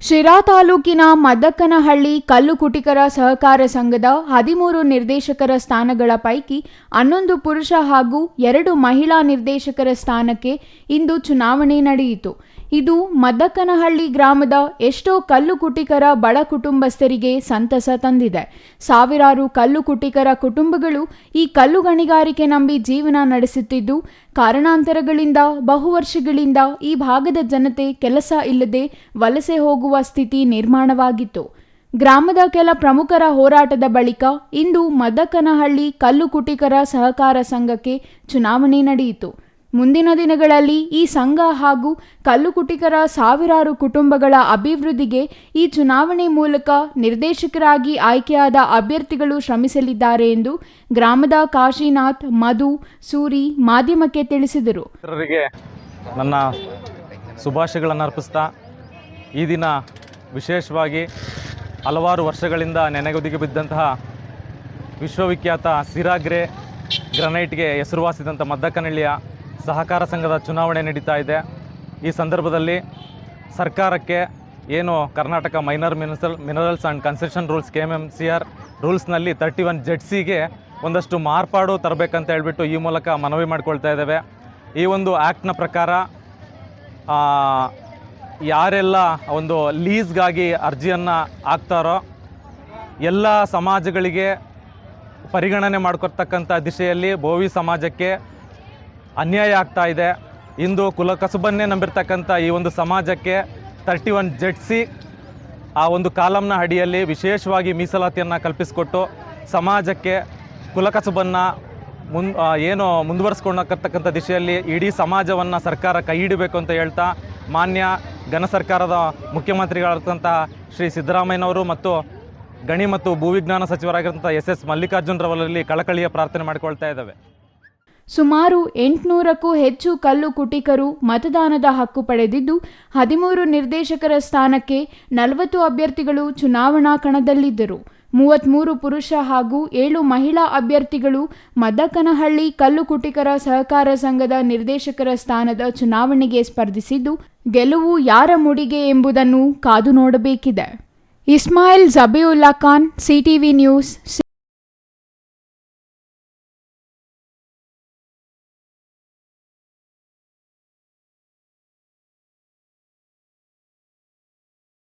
ಶಿರಾ ತಾಲೂಕಿನ ಮದಕ್ಕನಹಳ್ಳಿ ಕಲ್ಲು ಕುಟಿಕರ ಸಹಕಾರ ಸಂಘದ ಹದಿಮೂರು ನಿರ್ದೇಶಕರ ಸ್ಥಾನಗಳ ಪೈಕಿ ಹನ್ನೊಂದು ಪುರುಷ ಹಾಗೂ ಎರಡು ಮಹಿಳಾ ನಿರ್ದೇಶಕರ ಸ್ಥಾನಕ್ಕೆ ಇಂದು ಚುನಾವಣೆ ನಡೆಯಿತು. ಇದು ಮದ್ದಕ್ಕನಹಳ್ಳಿ ಗ್ರಾಮದ ಎಷ್ಟೋ ಕಲ್ಲು ಕುಟಿಕರ ಬಡ ಕುಟುಂಬಸ್ಥರಿಗೆ ಸಂತಸ ತಂದಿದೆ. ಸಾವಿರಾರು ಕಲ್ಲು ಕುಟಿಕರ ಕುಟುಂಬಗಳು ಈ ಕಲ್ಲು ಗಣಿಗಾರಿಕೆ ನಂಬಿ ಜೀವನ ನಡೆಸುತ್ತಿದ್ದು, ಕಾರಣಾಂತರಗಳಿಂದ ಬಹು ವರ್ಷಗಳಿಂದ ಈ ಭಾಗದ ಜನತೆ ಕೆಲಸ ಇಲ್ಲದೆ ವಲಸೆ ಹೋಗುವ ಸ್ಥಿತಿ ನಿರ್ಮಾಣವಾಗಿತ್ತು. ಗ್ರಾಮದ ಕೆಲ ಪ್ರಮುಖರ ಹೋರಾಟದ ಬಳಿಕ ಇಂದು ಮದಕನಹಳ್ಳಿ ಕಲ್ಲು ಕುಟಿಕರ ಸಹಕಾರ ಸಂಘಕ್ಕೆ ಚುನಾವಣೆ ನಡೆಯಿತು. ಮುಂದಿನ ದಿನಗಳಲ್ಲಿ ಈ ಸಂಘ ಹಾಗೂ ಕಲ್ಲು ಕುಟಿಕರ ಸಾವಿರಾರು ಕುಟುಂಬಗಳ ಅಭಿವೃದ್ಧಿಗೆ ಈ ಚುನಾವಣೆ ಮೂಲಕ ನಿರ್ದೇಶಕರಾಗಿ ಆಯ್ಕೆಯಾದ ಅಭ್ಯರ್ಥಿಗಳು ಶ್ರಮಿಸಲಿದ್ದಾರೆ ಎಂದು ಗ್ರಾಮದ ಕಾಶಿನಾಥ್, ಮಧು, ಸೂರಿ ಮಾಧ್ಯಮಕ್ಕೆ ತಿಳಿಸಿದರು. ನನ್ನ ಶುಭಾಶಯಗಳನ್ನು ಅರ್ಪಿಸ್ತಾ ಈ ದಿನ ವಿಶೇಷವಾಗಿ ಹಲವಾರು ವರ್ಷಗಳಿಂದ ನೆನೆಗುದಿಗೆ ಬಿದ್ದಂತಹ ವಿಶ್ವವಿಖ್ಯಾತ ಸಿರಾಗ್ರೆ ಗ್ರನೈಟ್ಗೆ ಹೆಸರುವಾಸಿದಂಥ ಮದ್ದಕ್ಕನಹಳ್ಳಿಯ ಸಹಕಾರ ಸಂಘದ ಚುನಾವಣೆ ನಡೀತಾ ಇದೆ. ಈ ಸಂದರ್ಭದಲ್ಲಿ ಸರ್ಕಾರಕ್ಕೆ ಏನು Karnataka minor mineral, minerals and concession rules K M M C R ರೂಲ್ಸ್ನಲ್ಲಿ thirty one ಜೆಡ್ಸಿಗೆ ಒಂದಷ್ಟು ಮಾರ್ಪಾಡು ತರಬೇಕಂತ ಹೇಳ್ಬಿಟ್ಟು ಈ ಮೂಲಕ ಮನವಿ ಮಾಡಿಕೊಳ್ತಾ ಇದ್ದೇವೆ. ಈ ಒಂದು ಆ್ಯಕ್ಟ್ನ ಪ್ರಕಾರ ಯಾರೆಲ್ಲ ಒಂದು ಲೀಸ್ಗಾಗಿ ಅರ್ಜಿಯನ್ನು ಹಾಕ್ತಾರೋ ಎಲ್ಲ ಸಮಾಜಗಳಿಗೆ ಪರಿಗಣನೆ ಮಾಡ್ಕೊತಕ್ಕಂಥ ದಿಶೆಯಲ್ಲಿ ಬೋವಿ ಸಮಾಜಕ್ಕೆ ಅನ್ಯಾಯ ಆಗ್ತಾ ಇದೆ. ಇಂದು ಕುಲಕಸುಬನ್ನೇ ನಂಬಿರ್ತಕ್ಕಂಥ ಈ ಒಂದು ಸಮಾಜಕ್ಕೆ ತರ್ಟಿ ಒನ್ ಜೆಡ್ಸಿ ಆ ಒಂದು ಕಾಲಮ್ನ ಅಡಿಯಲ್ಲಿ ವಿಶೇಷವಾಗಿ ಮೀಸಲಾತಿಯನ್ನು ಕಲ್ಪಿಸಿಕೊಟ್ಟು ಸಮಾಜಕ್ಕೆ ಕುಲಕಸುಬನ್ನು ಮುನ್ ಏನು ಮುಂದುವರಿಸ್ಕೊಂಡಕ್ಕಂಥ ದಿಶೆಯಲ್ಲಿ ಇಡೀ ಸಮಾಜವನ್ನು ಸರ್ಕಾರ ಕೈ ಹಿಡಬೇಕು ಅಂತ ಹೇಳ್ತಾ ಮಾನ್ಯ ಘನ ಸರ್ಕಾರದ ಮುಖ್ಯಮಂತ್ರಿಗಳಾದಂಥ ಶ್ರೀ ಸಿದ್ದರಾಮಯ್ಯನವರು ಮತ್ತು ಗಣಿ ಮತ್ತು ಭೂವಿಜ್ಞಾನ ಸಚಿವರಾಗಿರುವಂಥ ಎಸ್ ಎಸ್ ಮಲ್ಲಿಕಾರ್ಜುನರವರಲ್ಲಿ ಕಳಕಳಿಯ ಪ್ರಾರ್ಥನೆ ಮಾಡಿಕೊಳ್ತಾ ಇದ್ದಾವೆ. ಸುಮಾರು ಎಂಟುನೂರಕ್ಕೂ ಹೆಚ್ಚು ಕಲ್ಲು ಕುಟಿಕರು ಮತದಾನದ ಹಕ್ಕು ಪಡೆದಿದ್ದು, ಹದಿಮೂರು ನಿರ್ದೇಶಕರ ಸ್ಥಾನಕ್ಕೆ ನಲವತ್ತು ಅಭ್ಯರ್ಥಿಗಳು ಚುನಾವಣಾ ಕಣದಲ್ಲಿದ್ದರು. ಮೂವತ್ತ್ಮೂರು ಪುರುಷ ಹಾಗೂ ಏಳು ಮಹಿಳಾ ಅಭ್ಯರ್ಥಿಗಳು ಮದಕನಹಳ್ಳಿ ಕಲ್ಲು ಕುಟಿಕರ ಸಹಕಾರ ಸಂಘದ ನಿರ್ದೇಶಕರ ಸ್ಥಾನದ ಚುನಾವಣೆಗೆ ಸ್ಪರ್ಧಿಸಿದ್ದು, ಗೆಲುವು ಯಾರ ಮುಡಿಗೆ ಎಂಬುದನ್ನು ಕಾದು ನೋಡಬೇಕಿದೆ. Ismail Jabiulla Khan, CTV news